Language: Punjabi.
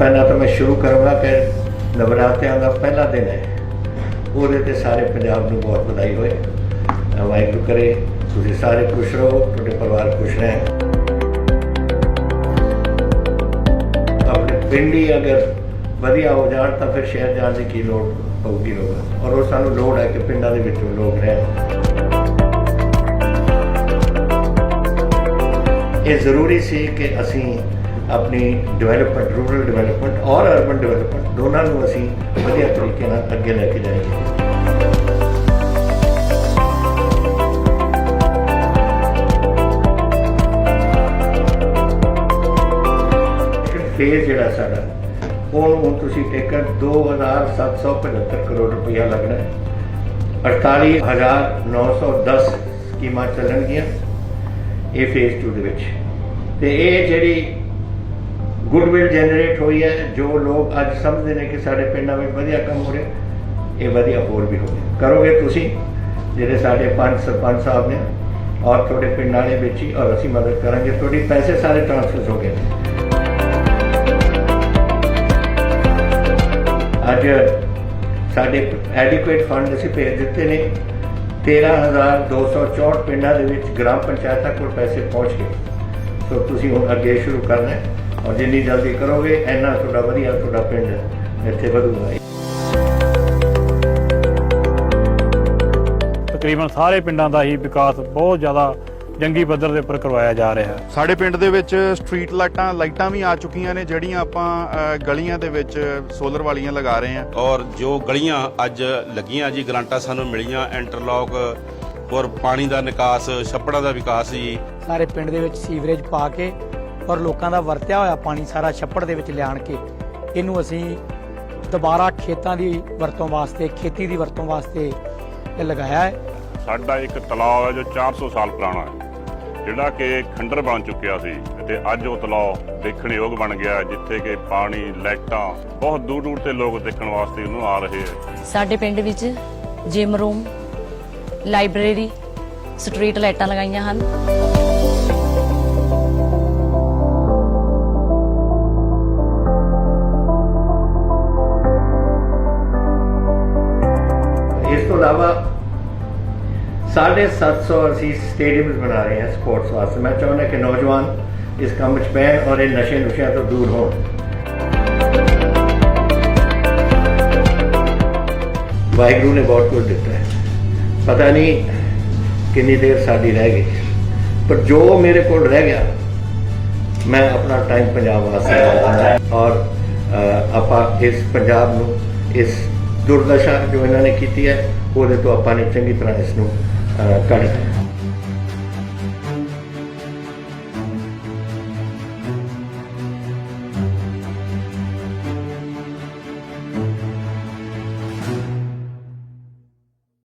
ਪਹਿਲਾਂ ਤਾਂ ਮੈਂ ਸ਼ੁਰੂ ਕਰਾਂਗਾ ਕਿ ਨਵਰਾਤਿਆਂ ਦਾ ਪਹਿਲਾ ਦਿਨ ਹੈ। ਉਹਦੇ ਤੇ ਸਾਰੇ ਪੰਜਾਬ ਨੂੰ ਬਹੁਤ ਵਧਾਈ ਹੋਏ। ਵਾਹਿਗੁਰੂ ਕਰੇ, ਤੁਸੀਂ ਸਾਰੇ ਖੁਸ਼ ਰਹੋ, ਤੁਹਾਡੇ ਪਰਿਵਾਰ ਖੁਸ਼ ਰਹਿਣ। ਆਪਣੇ ਪਿੰਡ ਹੀ ਅਗਰ ਵਧੀਆ ਹੋ ਜਾਣ, ਤਾਂ ਫਿਰ ਸ਼ਹਿਰ ਜਾਣ ਦੀ ਕੀ ਲੋੜ ਪਊਗੀ ਲੋਕਾਂ ਔਰ ਉਹ ਸਾਨੂੰ ਲੋੜ ਹੈ ਕਿ ਪਿੰਡਾਂ ਦੇ ਵਿੱਚ ਲੋਕ ਰਹਿਣ। ਇਹ ਜ਼ਰੂਰੀ ਸੀ ਕਿ ਅਸੀਂ ਆਪਣੀ ਡਿਵੈਲਪਮੈਂਟ ਰੂਰਲ ਡਿਵੈਲਪਮੈਂਟ ਔਰ ਅਰਬਨ ਡਿਵੈਲਪਮੈਂਟ ਦੋਨਾਂ ਨੂੰ ਅਸੀਂ ਵਧੀਆ ਤਰੀਕੇ ਨਾਲ ਅੱਗੇ ਲੈ ਕੇ ਜਾਈਏ ਫੇਜ਼ ਜਿਹੜਾ ਸਾਡਾ, ਉਹਨੂੰ ਹੁਣ ਤੁਸੀਂ ਟੇਕਰ 2775 ਕਰੋੜ ਰੁਪਇਆ ਲੱਗਣਾ ਹੈ। 48910 ਸਕੀਮਾਂ ਚੱਲਣਗੀਆਂ ਇਹ ਫੇਜ਼ 2 ਦੇ ਵਿੱਚ। ਤੇ ਇਹ ਜਿਹੜੀ ਗੁੱਡਵਿਲ ਜਨਰੇਟ ਹੋਈ ਹੈ, ਜੋ ਲੋਕ ਅੱਜ ਸਮਝਦੇ ਨੇ ਕਿ ਸਾਡੇ ਪਿੰਡਾਂ ਵਿੱਚ ਵਧੀਆ ਕੰਮ ਹੋ ਰਿਹਾ, ਇਹ ਵਧੀਆ ਹੋਰ ਵੀ ਹੋਵੇ ਕਰੋਗੇ ਤੁਸੀਂ, ਜਿਹੜੇ ਸਾਡੇ ਪੰਜ ਸਰਪੰਚ ਸਾਹਿਬ ਨੇ, ਔਰ ਤੁਹਾਡੇ ਪਿੰਡ ਵਾਲੇ ਵਿੱਚ ਹੀ, ਔਰ ਅਸੀਂ ਮਦਦ ਕਰਾਂਗੇ। ਤੁਹਾਡੀ ਪੈਸੇ ਸਾਰੇ ਟ੍ਰਾਂਸਫਰ ਹੋ ਗਏ ਨੇ। ਅੱਜ ਸਾਡੇ ਐਡਿਕੁਏਟ ਫੰਡ ਅਸੀਂ ਭੇਜ ਦਿੱਤੇ ਨੇ। 13264 ਪਿੰਡਾਂ ਦੇ ਵਿੱਚ ਗ੍ਰਾਮ ਪੰਚਾਇਤਾਂ ਕੋਲ ਪੈਸੇ ਪਹੁੰਚ ਗਏ। ਸੋ ਤੁਸੀਂ ਹੁਣ ਅੱਗੇ ਸ਼ੁਰੂ ਕਰਨਾ ਹੈ। ਔਰ ਜਿੰਨੀ ਜਲਦੀ ਕਰੋਗੇ ਇੰਨਾ ਤੁਹਾਡਾ ਵਧੀਆ ਤੁਹਾਡਾ ਪਿੰਡ ਇੱਥੇ ਵਧੂਗਾ। ਤਕਰੀਬਨ ਸਾਰੇ ਪਿੰਡਾਂ ਦਾ ਹੀ ਵਿਕਾਸ ਬਹੁਤ ਜ਼ਿਆਦਾ ਜੰਗੀ ਪੱਧਰ ਦੇ ਉੱਪਰ ਕਰਵਾਇਆ ਜਾ ਰਿਹਾ ਹੈ। ਸਾਡੇ ਪਿੰਡ ਦੇ ਵਿੱਚ ਸਟਰੀਟ ਲਾਈਟਾਂ ਲਾਈਟਾਂ ਵੀ ਆ ਚੁੱਕੀਆਂ ਨੇ ਜਿਹੜੀਆਂ ਆਪਾਂ ਅ, ਗਲੀਆਂ ਦੇ ਵਿੱਚ ਸੋਲਰ ਵਾਲੀਆਂ ਲਗਾ ਰਹੇ ਹਾਂ। ਔਰ ਜੋ ਗਲੀਆਂ ਅੱਜ ਲੱਗੀਆਂ ਜੀ ਗਰਾਂਟਾਂ ਸਾਨੂੰ ਮਿਲੀਆਂ ਇੰਟਰਲੌਕ ਔਰ ਪਾਣੀ ਦਾ ਨਿਕਾਸ ਛੱਪੜਾਂ ਦਾ ਵਿਕਾਸ ਜੀ। ਸਾਰੇ ਪਿੰਡ ਦੇ ਵਿੱਚ ਸੀਵਰੇਜ ਪਾ ਕੇ ਔਰ ਲੋਕਾਂ ਦਾ ਵਰਤਿਆ ਹੋਇਆ ਪਾਣੀ ਸਾਰਾ ਛੱਪੜ ਦੇ ਵਿੱਚ ਲਿਆਣ ਕੇ ਇਹਨੂੰ ਅਸੀਂ ਦੁਬਾਰਾ ਖੇਤਾਂ ਦੀ ਵਰਤੋਂ ਵਾਸਤੇ ਖੇਤੀ ਦੀ ਵਰਤੋਂ ਵਾਸਤੇ ਇਹ ਲਗਾਇਆ ਹੈ। ਸਾਡਾ ਇੱਕ ਤਲਾਅ ਹੈ ਜੋ 400 ਸਾਲ ਪੁਰਾਣਾ ਹੈ। ਜਿਹੜਾ ਕਿ ਖੰਡਰ ਬਣ ਚੁੱਕਿਆ ਸੀ ਤੇ ਅੱਜ ਉਹ ਤਲਾਅ ਦੇਖਣ ਯੋਗ ਬਣ ਗਿਆ ਹੈ, ਜਿੱਥੇ ਕਿ ਪਾਣੀ ਲਾਈਟਾਂ ਬਹੁਤ ਦੂਰ ਦੂਰ ਤੇ ਲੋਕ ਦੇਖਣ ਵਾਸਤੇ ਉਹਨੂੰ ਆ ਰਹੇ ਹੈ। ਸਾਡੇ ਪਿੰਡ ਵਿੱਚ ਜਿਮ ਰੂਮ ਲਾਇਬ੍ਰੇਰੀ ਸਟਰੀਟ ਲਾਈਟਾਂ ਲਗਾਈਆਂ ਹਨ। ਇਸ ਤੋਂ ਇਲਾਵਾ 750 ਅਸੀਂ ਸਟੇਡੀਅਮਸ ਬਣਾ ਰਹੇ ਹਾਂ ਸਪੋਰਟਸ ਵਾਸਤੇ ਮੈਂ ਚਾਹੁੰਦਾ ਕਿ ਨੌਜਵਾਨ ਇਸ ਕੰਮ ਵਿੱਚ ਪੈਣ ਔਰ ਇਹ ਨਸ਼ੇ ਨੁਸ਼ਿਆਂ ਤੋਂ ਦੂਰ ਹੋਣ ਵਾਹਿਗੁਰੂ ਨੇ ਬਹੁਤ ਕੁਝ ਦਿੱਤਾ ਹੈ ਪਤਾ ਨਹੀਂ ਕਿੰਨੀ ਦੇਰ ਸਾਡੀ ਰਹਿ ਗਈ ਪਰ ਜੋ ਮੇਰੇ ਕੋਲ ਰਹਿ ਗਿਆ ਮੈਂ ਆਪਣਾ ਟਾਈਮ ਪੰਜਾਬ ਵਾਸਤੇ ਲਾਉਂਗਾ ਔਰ ਅ, ਆਪਾਂ ਇਸ ਪੰਜਾਬ ਨੂੰ ਇਸ ਦੁਰਦਸ਼ਾ ਜੋ ਇਹਨਾਂ ਨੇ ਕੀਤੀ ਹੈ, ਉਹਦੇ ਤੋਂ ਆਪਾਂ ਨੇ ਚੰਗੀ ਤਰ੍ਹਾਂ ਇਸ ਨੂੰ ਕੱਢ